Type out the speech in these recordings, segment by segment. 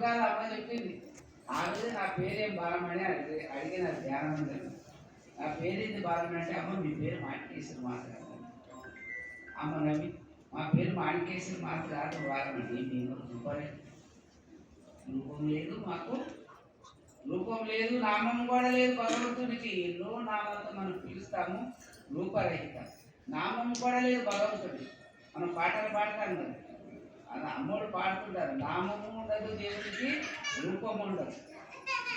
కాదు అమ్మ చెప్పింది ఆ మీద నా పేరేం బాలమని అడిగి అడిగిన ధ్యానం నా పేరేంది బాలమని అంటే అమ్మ మీ పేరు మాణికేశ్వరి మాట్లాడు అమ్మ నవ్వి మా పేరు మాణికేశ్వరి మాత కాదు నేను మేము రూపం లేదు? మాకు. రూపం లేదు నామం కూడా లేదు భగవంతుడికి ఎన్నో నామాలతో మనం పిలుస్తాము రూపరహిత. నామం కూడా లేదు భగవంతుడి మనం పాటలు పాడతాం కదా. అది అమ్మోడు పాడుతుంటారు నామము ఉండదు దేవుడికి రూపం ఉండదు.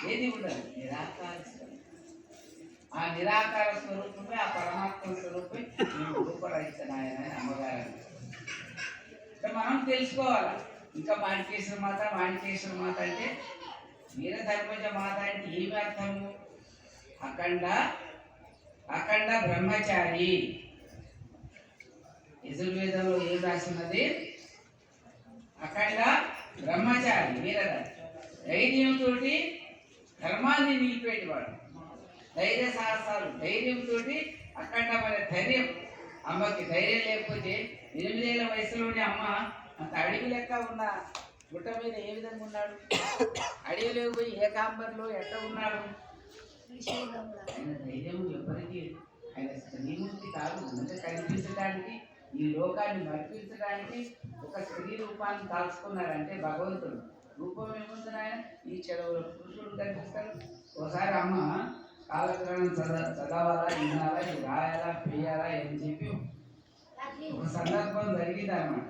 ఏది ఉండదు? నిరాకార స్వరూపం. ఆ నిరాకార స్వరూపమే ఆ పరమాత్మ స్వరూపమే మేము రూపరహిత నాయన అమ్మగారు అంటే మనం తెలుసుకోవాలి? ఇంకా మాణికేశ్వర మాత మాణికేశ్వర మాత అంటే వీరధర్మజ మాత అంటే ఏమి అర్థము? అఖండ అఖండ బ్రహ్మచారి. యజుర్వేదంలో ఏం రాసినది? అఖండ బ్రహ్మచారి వీరధర్మ ధైర్యంతో ధర్మాన్ని నిలిపేటివాడు. ధైర్య సాహసాలు ధైర్యంతో అఖండమైన ధైర్యం. అమ్మకి ధైర్యం లేకపోతే ఎనిమిదేళ్ళ వయసులోనే అమ్మ అంత అడవి లెక్క ఉన్న గుట్ట మీద ఏ విధంగా ఉన్నాడు? అడవిలో పోయి ఏకాంబర్లో ఎట్ట ఉన్నాడు? ఆయన ధైర్యం ఎవరికి ఆయన స్త్రీమూర్తి కాదు అంటే కనిపించడానికి ఈ లోకాన్ని మర్పించడానికి ఒక స్త్రీ రూపాన్ని దాల్చుకున్నారంటే భగవంతుడు. రూపం ఏముంది ఈ చెలవులో పురుషుడు కనిపిస్తాడు ఒకసారి అమ్మ కాలక్రమం చద చదవాలా వినాలా ఇది రాయాలా పేయాలా అని చెప్పి ఒక సందర్భం జరిగింది అనమాట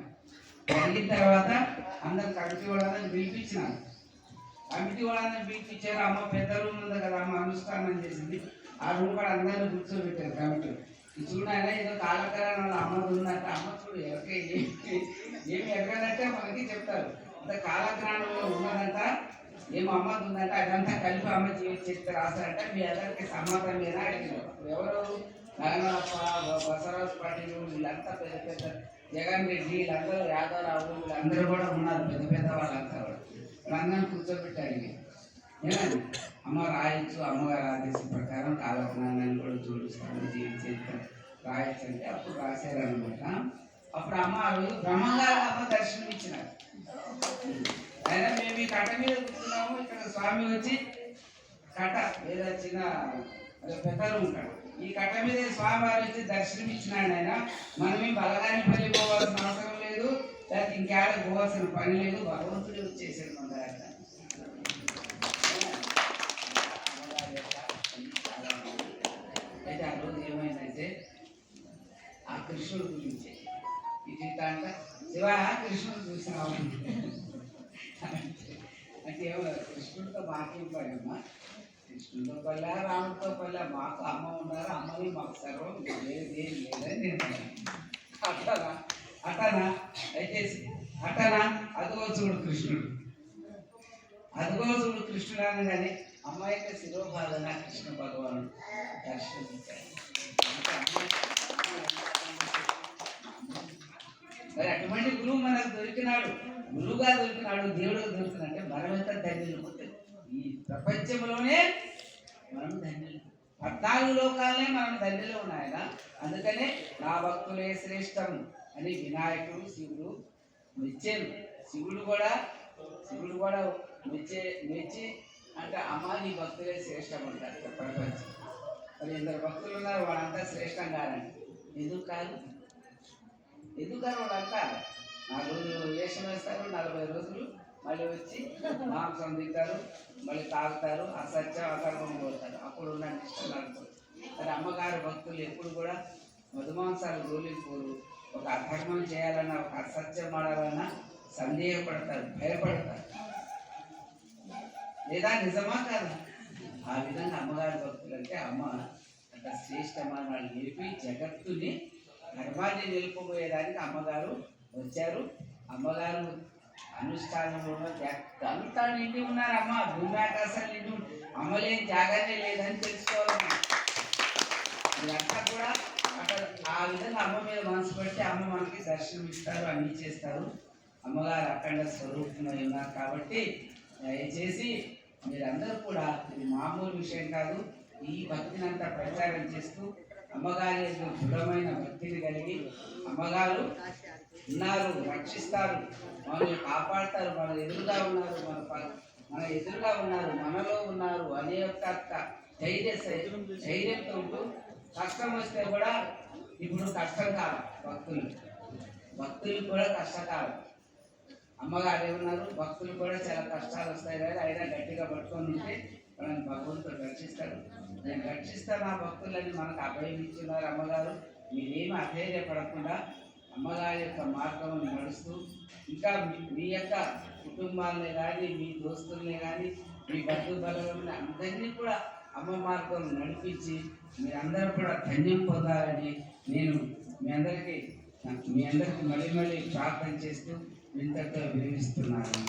జరిగిన తర్వాత అందరు కమిటీ వాళ్ళని పిలిపించినారు. కమిటీ వాళ్ళని పిలిపించారు. అమ్మ పెద్ద రూమ్ ఉంది కదా అమ్మ అనుష్ఠానం చేసింది. ఆ రూమ్ కూడా అందరినీ కూర్చోబెట్టారు కమిటీ ఇది ఏదో కాలకరణ అమ్మది అమ్మ చూడు ఎవరికి ఏమి- ఏమి ఎరగదంటే మనకి చెప్తారు. అంత కాలకరణంలో ఉన్నదంట ఏం అమ్మది ఉందంటే అదంతా కలిపి అమ్మ జీవిత చరిత్ర రాశారంటే. మీ అందరికి సమాధానం మీద అడిగినారు ఎవరు? నగనప్ప బసవరాజు పాటిల్ వీళ్ళంతా పెద్ద పెద్ద జగన్ రెడ్డి వీళ్ళందరూ యాదవరావు వీళ్ళందరూ కూడా ఉన్నారు. పెద్ద పెద్ద వాళ్ళంతా కూడా. రంగం కూర్చోబెట్టారు అడిగి ఏమండి? అమ్మ రాయొచ్చు అమ్మగారు ఆదేశం ప్రకారం కాలజ్ఞానాన్ని కూడా చూపిస్తాను జీవిత చరిత్ర రాయొచ్చు అంటే అప్పుడు రాశారనమాట అప్పుడు అమ్మ ఆ రోజు అమ్మ దర్శనం ఇచ్చినారు అయినా మేము ఈ కట్ట మీద కూర్చున్నాము ఇక్కడ స్వామి వచ్చి కట్ట ఏదో చిన్న పెద్దలు ఉంటాడు ఈ కట్ట మీద స్వామి వారు వచ్చి దర్శనం ఇచ్చినాడు ఆయన. మనం ఏం బలగాని పని పోవాల్సిన అవసరం లేదు లేకపోతే ఇంకేడ పోవాల్సిన పని లేదు భగవంతుడే వచ్చేసాడు మన దగ్గర. కృష్ణుడు అంటే కృష్ణుడితో మాకేం పడమ్మా కృష్ణుడితో పల్లె రాముడితో పల్లె మాకు అమ్మ ఉన్నారు అమ్మని మాకు సర్వం లేదు ఏం లేదని నేను అట్టనా అట్టనా అయితే అట్టనా అదిగో చూడు కృష్ణుడు అదిగో చూడు కృష్ణుడు అనగానే అమ్మాయికి శిరోబాధన కృష్ణ భగవానుడు దర్శనమిచ్చాడు మరి అటువంటి గురువు మనకు దొరికినాడు గురువుగా దొరికినాడు దేవుడు దొరికినాడు అంటే మనమంతా ధన్యులు. ఈ ప్రపంచంలోనే మనం ధన్యులు. పద్నాలుగు లోకాలనే మనం ధన్యులు ఉన్నాయన అందుకనే నా భక్తులే శ్రేష్టం అని వినాయకుడు శివుడు మెచ్చాను శివుడు కూడా శివుడు కూడా మెచ్చే మెచ్చి అంటే అమ్మ నీ భక్తులే శ్రేష్టం అంటారు ప్రపంచం. మరి ఇద్దరు భక్తులు ఉన్నారు వాళ్ళంతా శ్రేష్టం కాదండి ఎందుకు కాదు? ఎందుకని వాళ్ళంతా నాలుగు రోజులు వేషం వేస్తారు నలభై రోజులు మళ్ళీ వచ్చి మాంసం తింటారు మళ్ళీ తాగుతారు అసత్యం అసర్వం పోతారు అప్పుడు ఉన్న ఇష్టం నడుపుతారు మరి అమ్మగారు భక్తులు ఎప్పుడు కూడా మధుమాంసాలు గోలిపోరు. ఒక అధర్మం చేయాలన్నా ఒక అసత్యం ఆడాలన్నా సందేహపడతారు భయపడతారు. లేదా నిజమా కాదా? ఆ విధంగా అమ్మగారి భక్తులు అంటే అమ్మ అంత శ్రేష్టమైన వాళ్ళు. నిలిపి జగత్తుని ధర్మాన్ని నిలుపుకోయేదానికి అమ్మగారు వచ్చారు. అమ్మగారు అనుష్ఠానంలో అంతా నిండి ఉన్నారు అమ్మ. భూమి ఆకాశాలు నిండి ఉన్నారు. అమ్మలేని జాగానే లేదని తెలుసుకోవాలి ఇదంతా కూడా అక్కడ ఆ విధంగా అమ్మ మీద మనసు పెడితే అమ్మ మనకి దర్శనం ఇస్తారు అన్ని చేస్తారు. అమ్మగారు అఖండ స్వరూపంలో ఉన్నారు కాబట్టి దయచేసి మీరందరూ కూడా ఇది మామూలు విషయం కాదు. ఈ భక్తిని అంతా ప్రచారం చేస్తూ అమ్మగారి దృఢమైన భక్తిని కలిగి అమ్మగారు ఉన్నారు రక్షిస్తారు మనల్ని కాపాడతారు మన ఎదురుగా ఉన్నారు మన ప- మన ఎదురుగా ఉన్నారు మనలో ఉన్నారు అనే యొక్క ధైర్య ధైర్యంతో ఉంటూ కష్టం వస్తే కూడా ఇప్పుడు కష్టం కాదు భక్తులు. భక్తులు కూడా కష్టకాలం. అమ్మగారు ఏమన్నారు? భక్తులు కూడా చాలా కష్టాలు వస్తాయి కదా అయినా గట్టిగా పట్టుకొని ఉంటే మనం భగవంతుడు రక్షిస్తాడు. నేను రక్షిస్తాను ఆ భక్తులని మనకు అభయం ఇచ్చినారు అమ్మగారు మీరేమి అధైర్యపడకుండా అమ్మగారి యొక్క మార్గం నడుస్తూ ఇంకా మీ- మీ యొక్క కుటుంబాలనే కానీ మీ దోస్తుల్ని కానీ మీ బంధు బలగంని అందరినీ కూడా అమ్మ మార్గం నడిపించి మీరందరూ కూడా ధన్యం పొందాలని నేను మీ అందరికీ మీ అందరికీ మళ్ళీ మళ్ళీ ప్రార్థన చేస్తూ ఇంతతో విరమిస్తున్నాను